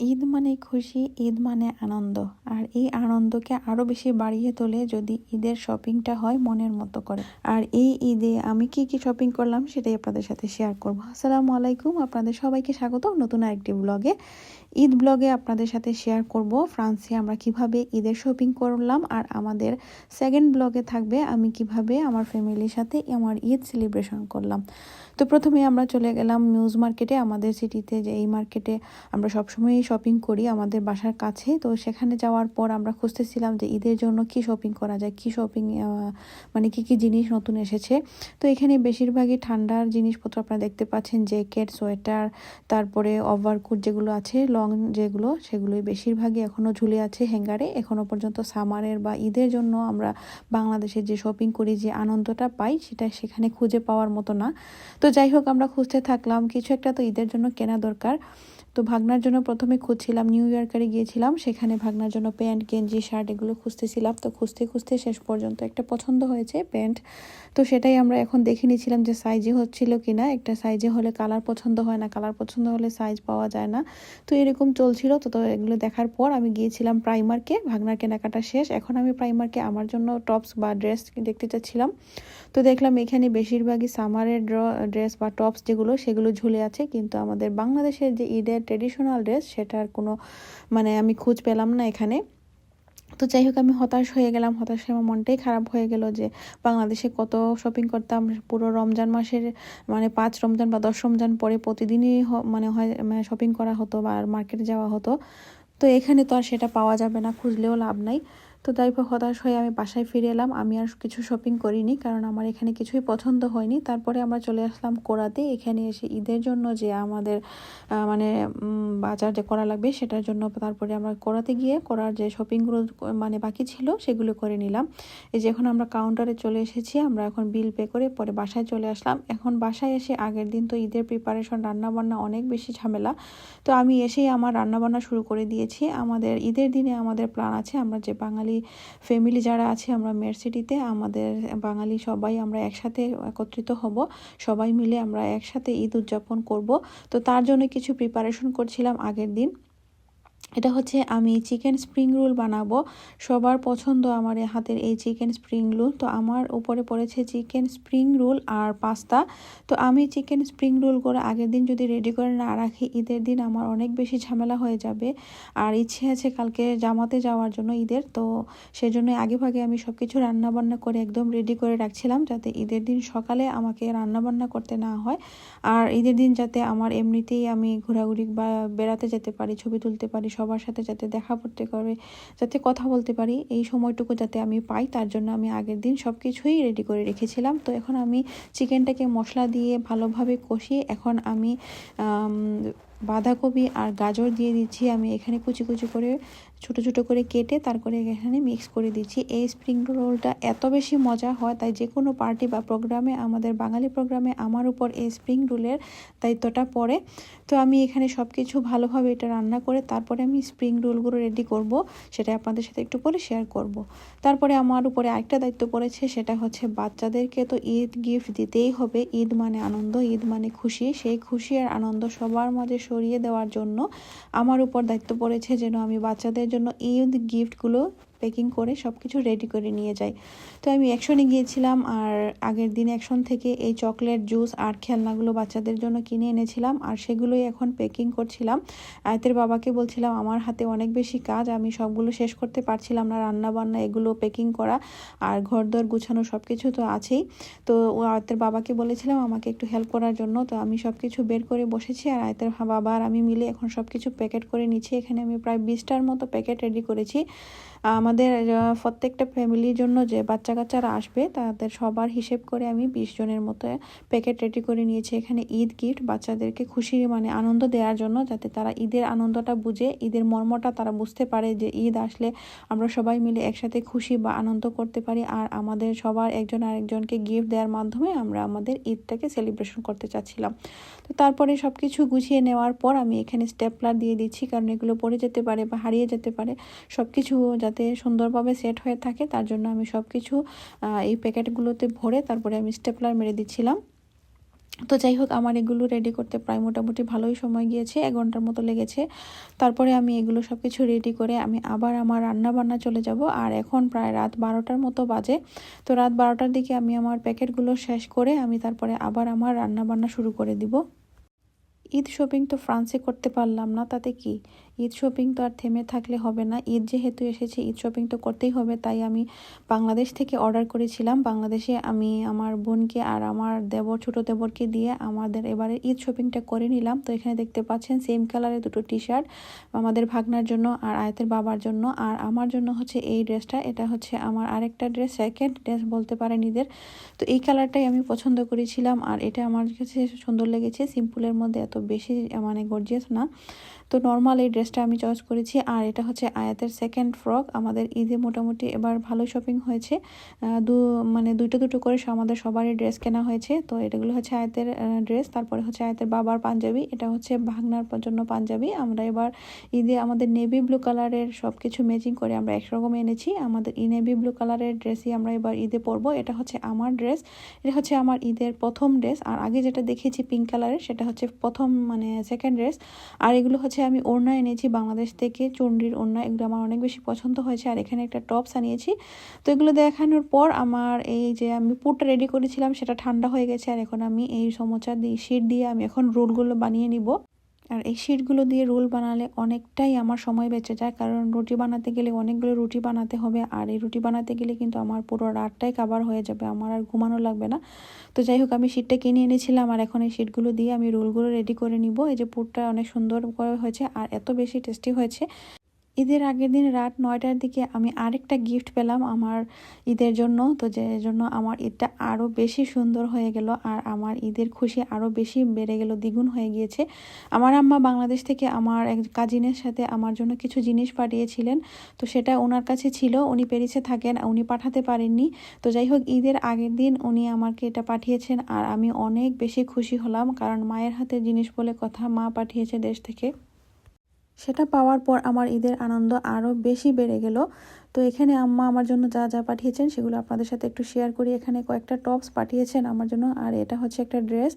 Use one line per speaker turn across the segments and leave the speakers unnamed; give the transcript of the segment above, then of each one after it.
ঈদ মানে খুশি, ঈদ মানে আনন্দ। আর এই আনন্দকে আরও বেশি বাড়িয়ে তোলে যদি ঈদের শপিংটা হয় মনের মতো করে। আর এই ঈদে আমি কি কি শপিং করলাম সেটাই আপনাদের সাথে শেয়ার করব। আসসালামু আলাইকুম, আপনাদের সবাইকে স্বাগত নতুন আরেকটি ব্লগে। ঈদ ব্লগে আপনাদের সাথে শেয়ার করব। ফ্রান্সে আমরা কীভাবে ঈদের শপিং করলাম আর আমাদের সেকেন্ড ব্লগে থাকবে আমি কীভাবে আমার ফ্যামিলির সাথে আমার ঈদ সেলিব্রেশন করলাম। তো প্রথমে আমরা চলে গেলাম নিউজ মার্কেটে আমাদের সিটিতে যে এই মার্কেটে আমরা সবসময়ই শপিং করি আমাদের বাসার কাছে। তো সেখানে যাওয়ার পর আমরা খুঁজতেছিলাম যে ঈদের জন্য কি শপিং করা যায়, কি শপিং মানে কি কি জিনিস নতুন এসেছে। তো এখানে বেশিরভাগই ঠান্ডার জিনিসপত্র আপনারা দেখতে পাচ্ছেন জ্যাকেট সোয়েটার তারপরে ওভারকোট যেগুলো আছে লং যেগুলো, সেগুলোই বেশিরভাগই এখনও ঝুলে আছে হ্যাঙ্গারে। এখনও পর্যন্ত সামারের বা ঈদের জন্য আমরা বাংলাদেশে যে শপিং করি, যে আনন্দটা পাই, সেটা সেখানে খুঁজে পাওয়ার মতো না। তো যাই হোক, আমরা খুঁজতে থাকলাম। কিছু একটা তো ঈদের জন্য কেনা দরকার। তো ভাগনার জন্য প্রথমে খুঁজছিলাম, নিউ ইয়র্কারে গিয়েছিলাম, সেখানে ভাগনার জন্য প্যান্ট, গেঞ্জি, শার্ট এগুলো খুঁজতেছিলাম। তো খুঁজতে খুঁজতে শেষ পর্যন্ত একটা পছন্দ হয়েছে প্যান্ট। তো সেটাই আমরা এখন দেখে নিয়েছিলাম যে সাইজে হচ্ছিল কি না একটা সাইজে হলে কালার পছন্দ হয় না কালার পছন্দ হলে সাইজ পাওয়া যায় না। তো এরকম চলছিল। তো তো এগুলো দেখার পর আমি গিয়েছিলাম প্রাইমারকে ভাগনার কেনাকাটা শেষ। এখন আমি প্রাইমারকে আমার জন্য টপস বা ড্রেস দেখতে চাচ্ছিলাম। তো দেখলাম এখানে বেশিরভাগই সামারের ড্রেস বা টপস যেগুলো, সেগুলো ঝুলে আছে। কিন্তু আমাদের বাংলাদেশের যে ঈদের ট্রেডিশনাল ড্রেস সেটার কোনো মানে আমি খোঁজ পেলাম না এখানে। তো যাই হোক আমি হতাশ হয়ে গেলাম। হতাশ হয়ে আমার মনটাই খারাপ হয়ে গেল যে বাংলাদেশে কত শপিং করতাম। পুরো রমজান মাসের মানে পাঁচ রমজান বা দশ রমজান পরে প্রতিদিনই মানে হয় মানে শপিং করা হতো বা মার্কেটে যাওয়া হতো। তো এখানে তো আর সেটা পাওয়া যাবে না, খুঁজলেও লাভ নাই। তো তারপর হতাশ হয়ে আমি বাসায় ফিরে এলাম। আমি আর কিছু শপিং করিনি কারণ আমার এখানে কিছুই পছন্দ হয়নি। তারপরে আমরা চলে আসলাম কোরাতে। এখানে এসে ঈদের জন্য যে আমাদের মানে বাজার যে করা লাগবে সেটার জন্য তারপরে আমরা কোরাতে গিয়ে করার যে শপিংগুলো মানে বাকি ছিল সেগুলো করে নিলাম। এই যে এখন আমরা কাউন্টারে চলে এসেছি। আমরা এখন বিল পে করে পরে বাসায় চলে আসলাম। এখন বাসায় এসে আগের দিন তো ঈদের প্রিপারেশন রান্নাবান্না অনেক বেশি ঝামেলা। তো আমি এসেই আমার রান্নাবান্না শুরু করে দিয়েছি। আমাদের, ঈদের দিনে আমাদের প্ল্যান আছে। আমরা যে বাঙালি ফ্যামিলি যারা আছে, আমরা মেরসিটিতে আমাদের বাঙালি সবাই আমরা একসাথে একত্রিত হব। সবাই মিলে আমরা একসাথে ঈদ উদযাপন করব। তো তার জন্য কিছু প্রিপারেশন করছিলাম আগের দিন। এটা হচ্ছে আমি চিকেন স্প্রিং রোল বানাবো। সবার পছন্দ আমার হাতের এই চিকেন স্প্রিং রোল। তো আমার উপরে পড়েছে চিকেন স্প্রিং রোল আর পাস্তা। তো আমি চিকেন স্প্রিং রোল করে আগের দিন যদি রেডি করে না রাখি, ঈদের দিন আমার অনেক বেশি ঝামেলা হয়ে যাবে। আর ইচ্ছে আছে কালকে জামাতে যাওয়ার জন্য ঈদের। তো সেই জন্য আগে ভাগে আমি সব কিছু রান্নাবান্না করে একদম রেডি করে রাখছিলাম যাতে ঈদের দিন সকালে আমাকে রান্নাবান্না করতে না হয়। আর ঈদের দিন যাতে আমার এমনিতেই আমি ঘোরাঘুরি বা বেড়াতে যেতে পারি, ছবি তুলতে পারি সবার সাথে যাতে দেখা করতে পারে যাতে কথা বলতে পারি, এই সময়টুকু যাতে আমি পাই, তার জন্য আমি আগের দিন সব কিছুই রেডি করে রেখেছিলাম। তো এখন আমি চিকেনটাকে মশলা দিয়ে ভালোভাবে কষিয়ে, এখন আমি বাঁধাকপি আর গাজর দিয়ে দিচ্ছি আমি এখানে কুচি কুচি করে, ছোট ছোট করে কেটে তারপরে এখানে মিক্স করে দিচ্ছি। এই স্প্রিং রোলটা এত বেশি মজা হয়, তাই যে কোনো পার্টি বা প্রোগ্রামে আমাদের বাঙালি প্রোগ্রামে আমার উপর এই স্প্রিং রোলের দায়িত্বটা পড়ে। তো আমি এখানে সব কিছু ভালোভাবে এটা রান্না করে তারপরে আমি স্প্রিং রোলগুলো রেডি করব, সেটা আপনাদের সাথে একটু পরে শেয়ার করব। তারপরে আমার উপরে আরেকটা দায়িত্ব পড়েছে, সেটা হচ্ছে বাচ্চাদেরকে তো ঈদ গিফট দিতেই হবে, ঈদ মানে আনন্দ, ঈদ মানে খুশি। সেই খুশি আর আনন্দ সবার মাঝে সরিয়ে দেওয়ার জন্য আমার উপর দায়িত্ব পড়েছে যেন আমি বাচ্চাদের জন্য ঈদ গিফটগুলো প্যাকিং করে সব কিছু রেডি করে নিয়ে যাই তো আমি অ্যাকশনে গিয়েছিলাম আর আগের দিন অ্যাকশন থেকে এই চকলেট জুস আর খেলনাগুলো বাচ্চাদের জন্য কিনে এনেছিলাম আর সেগুলোই এখন প্যাকিং করছিলাম। আয়তের বাবাকে বলছিলাম, আমার হাতে অনেক বেশি কাজ, আমি সবগুলো শেষ করতে পারছিলাম না রান্না বান্না এগুলো প্যাকিং করা আর ঘর দর গুছানো সব কিছু তো আছেই। তো আয়তের বাবাকে বলেছিলাম, আমাকে একটু হেল্প করার জন্য। তো আমি সব কিছু বের করে বসেছি আর আয়তের বাবা আর আমি মিলে এখন সব কিছু প্যাকেট করে নিচ্ছি। এখানে আমি প্রায় বিশটার মতো প্যাকেট রেডি করেছি। আমাদের প্রত্যেকটা ফ্যামিলির জন্য যে বাচ্চা কাচ্চারা আসবে, তাদের সবার হিসেব করে আমি বিশ জনের মতো প্যাকেট রেডি করে নিয়েছি। এখানে ঈদ গিফট বাচ্চাদেরকে খুশি মানে আনন্দ দেওয়ার জন্য, যাতে তারা ঈদের আনন্দটা বুঝে, ঈদের মর্মটা তারা বুঝতে পারে যে ঈদ আসলে আমরা সবাই মিলে একসাথে খুশি বা আনন্দ করতে পারি। আর আমাদের সবার একজন আরেকজনকে গিফট দেওয়ার মাধ্যমে আমরা আমাদের ঈদটাকে সেলিব্রেশন করতে চাচ্ছিলাম। তো তারপরে সব কিছু গুছিয়ে নেওয়ার পর আমি এখানে স্টেপলার দিয়ে দিচ্ছি, কারণ এগুলো পড়ে যেতে পারে বা হারিয়ে যেতে পারে। সব কিছু যাতে সুন্দরভাবে সেট হয়ে থাকে, তার জন্য আমি সব কিছু এই প্যাকেটগুলোতে ভরে তারপরে আমি স্টেপলার মেরে দিচ্ছিলাম। তো যাই হোক, আমার এগুলো রেডি করতে প্রায় মোটামুটি ভালোই সময় গিয়েছে, এক ঘণ্টার মতো লেগেছে। তারপরে আমি এগুলো সব কিছু রেডি করে আমি আবার আমার রান্না বান্না চলে যাব, আর এখন প্রায় রাত বারোটার মতো বাজে। তো রাত বারোটার দিকে আমি আমার প্যাকেটগুলো শেষ করে আমি তারপরে আবার আমার রান্না বান্না শুরু করে দিব। ঈদ শপিং তো ফ্রান্সে করতে পারলাম না, তাতে কি? ঈদ শপিং তো আর থেমে থাকলে হবে না। ঈদ যেহেতু এসেছে, ঈদ শপিং তো করতেই হবে, তাই আমি বাংলাদেশ থেকে অর্ডার করেছিলাম। বাংলাদেশে আমি আমার বোনকে আর আমার দেবর, ছোটো দেবরকে দিয়ে আমাদের এবারে ঈদ শপিংটা করে নিলাম। তো এখানে দেখতে পাচ্ছেন সেম কালারের দুটো টি শার্ট আমাদের ভাগনার জন্য আর আয়তের বাবার জন্য। আর আমার জন্য হচ্ছে এই ড্রেসটা, এটা হচ্ছে আমার আরেকটা ড্রেস সেকেন্ড ড্রেস বলতে পারেন ঈদের। তো এই কালারটাই আমি পছন্দ করেছিলাম, আর এটা আমার কাছে সুন্দর লেগেছে সিম্পলের মধ্যে এত বেশি মানে গর্জিয়াস না। তো নর্মাল এই ড্রেসটা আমি চয়েস করেছি। আর এটা হচ্ছে আয়াতের সেকেন্ড ফ্রক আমাদের ঈদে মোটামুটি এবার ভালো শপিং হয়েছে। দু মানে দুটো দুটো করে আমাদের সবারই ড্রেস কেনা হয়েছে। তো এটাগুলো হচ্ছে আয়াতের ড্রেস তারপরে হচ্ছে আয়াতের বাবার পাঞ্জাবি। এটা হচ্ছে ভাগনার জন্য পাঞ্জাবি। আমরা এবার ঈদে আমাদের নেভি ব্লু কালারের সব কিছু ম্যাচিং করে আমরা একরকম এনেছি। আমাদের ই নেভি ব্লু কালারের ড্রেসই আমরা এবার ঈদে পরবো। এটা হচ্ছে আমার ড্রেস এটা হচ্ছে আমার ঈদের প্রথম ড্রেস আর আগে যেটা দেখেছি পিঙ্ক কালারের সেটা হচ্ছে প্রথম মানে সেকেন্ড ড্রেস আর এগুলো হচ্ছে আমি ওড়না এনেছি বাংলাদেশ থেকে চন্ডির ওড়না, এগুলো আমার অনেক বেশি পছন্দ হয়েছে। আর এখানে একটা টপস আনিয়েছি। তো এগুলো দেখানোর পর আমার এই যে আমি পুরটা রেডি করেছিলাম, সেটা ঠান্ডা হয়ে গেছে। আর এখন আমি এই সমোচা দিয়ে শিট দিয়ে আমি এখন রোলগুলো বানিয়ে নিব। আর এই শিটগুলো দিয়ে রোল বানালে অনেকটাই আমার সময় বেঁচে যায়। কারণ রুটি বানাতে গেলে অনেকগুলো রুটি বানাতে হবে আর এই রুটি বানাতে গেলে কিন্তু আমার পুরো রাতটাই কাবার হয়ে যাবে, আমার আর ঘুমানো লাগবে না। তো যাই হোক, আমি শিটটা কিনে এনেছিলাম আর এখন এই শিটগুলো দিয়ে আমি রোলগুলো রেডি করে নিব। এই যে পুরটা অনেক সুন্দর করে হয়েছে আর এত বেশি টেস্টি হয়েছে ঈদের আগের দিন রাত নয়টার দিকে আমি আরেকটা গিফট পেলাম আমার ঈদের জন্য। তো যে জন্য আমার ঈদটা আরও বেশি সুন্দর হয়ে গেল আর আমার ঈদের খুশি আরও বেশি বেড়ে গেল, দ্বিগুণ হয়ে গিয়েছে। আমার আম্মা বাংলাদেশ থেকে আমার এক কাজিনের সাথে আমার জন্য কিছু জিনিস পাঠিয়েছিলেন। তো সেটা ওনার কাছে ছিল, উনি প্যারিসে থাকেন, উনি পাঠাতে পারেননি। তো যাই হোক, ঈদের আগের দিন উনি আমাকে এটা পাঠিয়েছেন আর আমি অনেক বেশি খুশি হলাম কারণ মায়ের হাতে জিনিস বলে কথা মা পাঠিয়েছে দেশ থেকে। সেটা পাওয়ার পর আমার ঈদের আনন্দ আরও বেশি বেড়ে গেল। তো এখানে আম্মা আমার জন্য যা যা পাঠিয়েছেন সেগুলো আপনাদের সাথে একটু শেয়ার করি। এখানে কয়েকটা টপস পাঠিয়েছেন আমার জন্য। আর এটা হচ্ছে একটা ড্রেস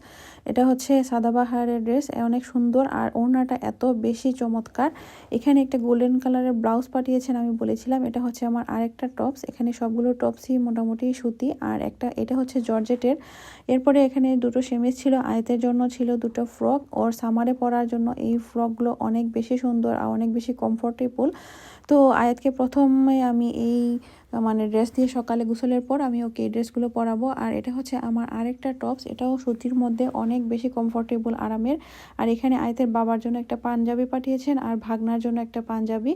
এটা হচ্ছে সাদাবাহারের ড্রেস অনেক সুন্দর। আর ওড়নাটা এত বেশি চমৎকার। এখানে একটা গোল্ডেন কালারের ব্লাউজ পাঠিয়েছেন আমি বলেছিলাম। এটা হচ্ছে আমার আরেকটা টপস এখানে সবগুলো টপসই মোটামুটি সুতি। আর একটা, এটা হচ্ছে জর্জেটের। এরপরে এখানে দুটো সেমিস ছিল, আয়তের জন্য ছিল দুটো ফ্রক ওর সামারে পরার জন্য এই ফ্রকগুলো অনেক বেশি সুন্দর আর অনেক বেশি কমফোর্টেবল তো আয়াতকে প্রথমে আমি এই মানে ড্রেস দিয়ে সকালে গোসলের পর আমি ওকে এই ড্রেসগুলো পরাবো। আর এটা হচ্ছে আমার আরেকটা টপস এটাও সুতির মধ্যে অনেক বেশি কমফোর্টেবল আরামের। আর এখানে আয়তের বাবার জন্য একটা পাঞ্জাবি পাঠিয়েছেন আর ভাগনার জন্য একটা পাঞ্জাবি।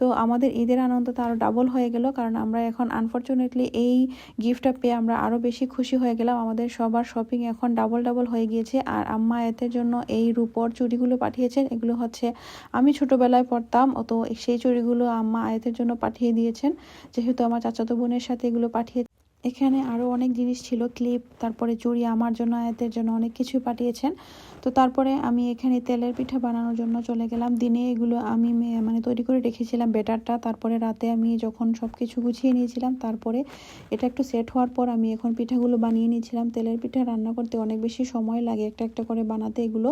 তো আমাদের ঈদের আনন্দ তো আরও ডাবল হয়ে গেল, কারণ আমরা এখন আনফর্চুনেটলি এই গিফটটা পেয়ে আমরা আরও বেশি খুশি হয়ে গেলাম। আমাদের সবার শপিং এখন ডাবল ডাবল হয়ে গিয়েছে। আর আম্মা আয়তের জন্য এই রূপর চুড়িগুলো পাঠিয়েছেন, এগুলো হচ্ছে আমি ছোটোবেলায় পড়তাম তো সেই চুড়িগুলো আম্মা আয়তের জন্য পাঠিয়ে দিয়েছেন। যেহেতু আমার চাচাতো বোনের সাথে এগুলো পাঠিয়ে এখানে আরও অনেক জিনিস ছিল, ক্লিপ, তারপরে চুড়ি, আমার জন্য, আয়াতের জন্য অনেক কিছু পাঠিয়েছেন। তো তারপরে আমি এখানে তেলের পিঠা বানানোর জন্য চলে গেলাম। দিনে এগুলো আমি মানে তৈরি করে রেখেছিলাম বেটারটা তারপরে রাতে আমি যখন সব কিছু গুছিয়ে নিয়েছিলাম, তারপরে এটা একটু সেট হওয়ার পর আমি এখন পিঠাগুলো বানিয়ে নিয়েছিলাম। তেলের পিঠা রান্না করতে অনেক বেশি সময় লাগে একটা একটা করে বানাতে এগুলো।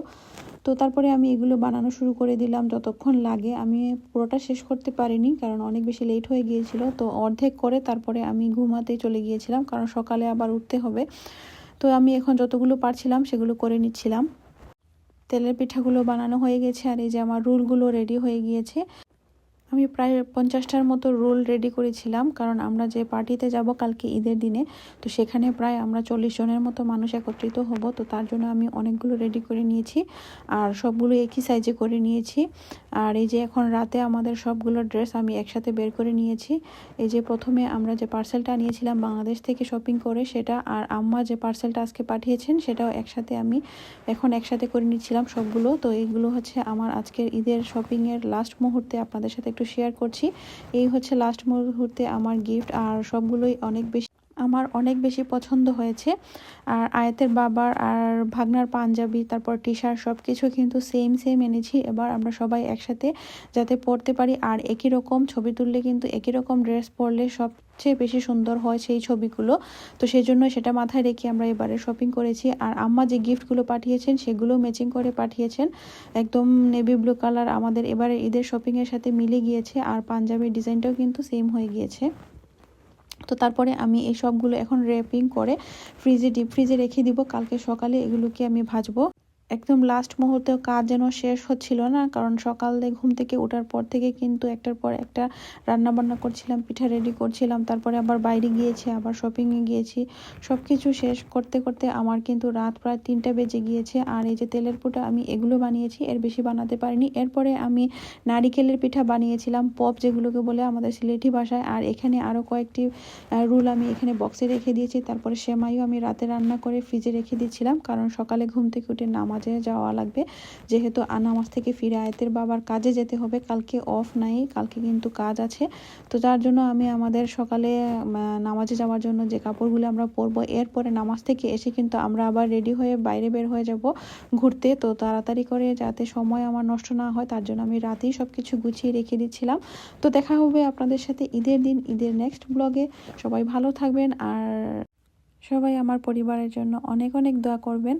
তো তারপরে আমি এগুলো বানানো শুরু করে দিলাম যতক্ষণ লাগে। আমি পুরোটা শেষ করতে পারিনি, কারণ অনেক বেশি লেট হয়ে গিয়েছিল। তো অর্ধেক করে তারপরে আমি ঘুমাতে চলে গিয়েছিলাম কারণ সকালে আবার উঠতে হবে। তো আমি এখন যতগুলো পারছিলাম সেগুলো করে নিচ্ছিলাম। তেলের পিঠাগুলো বানানো হয়ে গেছে আর এই যে আমার রুলগুলো রেডি হয়ে গিয়েছে। আমি প্রায় পঞ্চাশটার মতো রোল রেডি করেছিলাম, কারণ আমরা যে পার্টিতে যাব কালকে ঈদের দিনে, তো সেখানে প্রায় আমরা চল্লিশ জনের মতো মানুষ একত্রিত হব, তো তার জন্য আমি অনেকগুলো রেডি করে নিয়েছি আর সবগুলো একই সাইজে করে নিয়েছি। আর এই যে এখন রাতে আমাদের সবগুলো ড্রেস আমি একসাথে বের করে নিয়েছি। এই যে প্রথমে আমরা যে পার্সেলটা নিয়েছিলাম বাংলাদেশ থেকে শপিং করে, সেটা আর আম্মা যে পার্সেলটা আজকে পাঠিয়েছেন, সেটাও একসাথে আমি এখন একসাথে করে নিচ্ছিলাম সবগুলো। তো এইগুলো হচ্ছে আমার আজকের ঈদের শপিংয়ের লাস্ট মুহূর্তে, আপনাদের সাথে একটু শেয়ার করছি। এই হচ্ছে লাস্ট মুহূর্তে আমার গিফট আর সবগুলোই অনেক বেশি আমার অনেক বেশি পছন্দ হয়েছে। আর আয়াতের বাবার আর ভাগনার পাঞ্জাবি, তারপর টি শার্ট সব কিছু কিন্তু সেম সেম এনেছি। এবার আমরা সবাই একসাথে যাতে পরতে পারি। আর একই রকম ছবি তুললে কিন্তু একই রকম ড্রেস পরলে সবচেয়ে বেশি সুন্দর হয় সেই ছবিগুলো। তো সেই জন্য সেটা মাথায় রেখে আমরা এবারে শপিং করেছি। আর আম্মা যে গিফটগুলো পাঠিয়েছেন, সেগুলো ম্যাচিং করে পাঠিয়েছেন। একদম নেভি ব্লু কালার আমাদের এবারে ঈদের শপিংয়ের সাথে মিলে গিয়েছে। আর পাঞ্জাবির ডিজাইনটাও কিন্তু সেম হয়ে গিয়েছে। তো তারপরে আমি এই সবগুলো এখন র্যাপিং করে ফ্রিজে ডিপ ফ্রিজে রেখে দিব। কালকে সকালে এগুলোকে আমি ভাজবো। একদম লাস্ট মুহূর্তেও কাজ যেন শেষ হচ্ছিল না, কারণ সকালে ঘুম থেকে ওঠার পর থেকে কিন্তু একটার পর একটা রান্না বান্না করছিলাম, পিঠা রেডি করছিলাম, তারপরে আবার বাইরে গিয়েছি, আবার শপিংয়ে গিয়েছি সব কিছু শেষ করতে করতে আমার কিন্তু রাত প্রায় তিনটা বেজে গিয়েছে, আর এই যে তেলের পুটা আমি এগুলো বানিয়েছি, এর বেশি বানাতে পারিনি। এরপরে আমি নারিকেলের পিঠা বানিয়েছিলাম, পপ যেগুলোকে বলে আমাদের সিলেটি ভাষায়, আর এখানে আরও কয়েকটি রুল আমি এখানে বক্সে রেখে দিয়েছি, তারপরে সেমাইও আমি রাতে রান্না করে ফ্রিজে রেখে দিয়েছিলাম, কারণ সকালে ঘুম থেকে উঠে নামাজে যাওয়া লাগবে। যেহেতু নামাজ থেকে ফিরে আয়তের বাবার কাজে যেতে হবে, কালকে অফ নাই, কালকে কিন্তু কাজ আছে। তো যার জন্য আমি আমাদের সকালে নামাজে যাওয়ার জন্য যে কাপড়গুলো আমরা পরবো, এরপরে নামাজ থেকে এসে কিন্তু আমরা আবার রেডি হয়ে বাইরে বের হয়ে যাব ঘুরতে। তো তাড়াতাড়ি করে যাতে সময় আমার নষ্ট না হয়, তার জন্য আমি রাতেই সব কিছু গুছিয়ে রেখে দিচ্ছিলাম। তো দেখা হবে আপনাদের সাথে ঈদের দিন, ঈদের নেক্সট ব্লগে সবাই ভালো থাকবেন আর সবাই আমার পরিবারের জন্য অনেক অনেক দোয়া করবেন।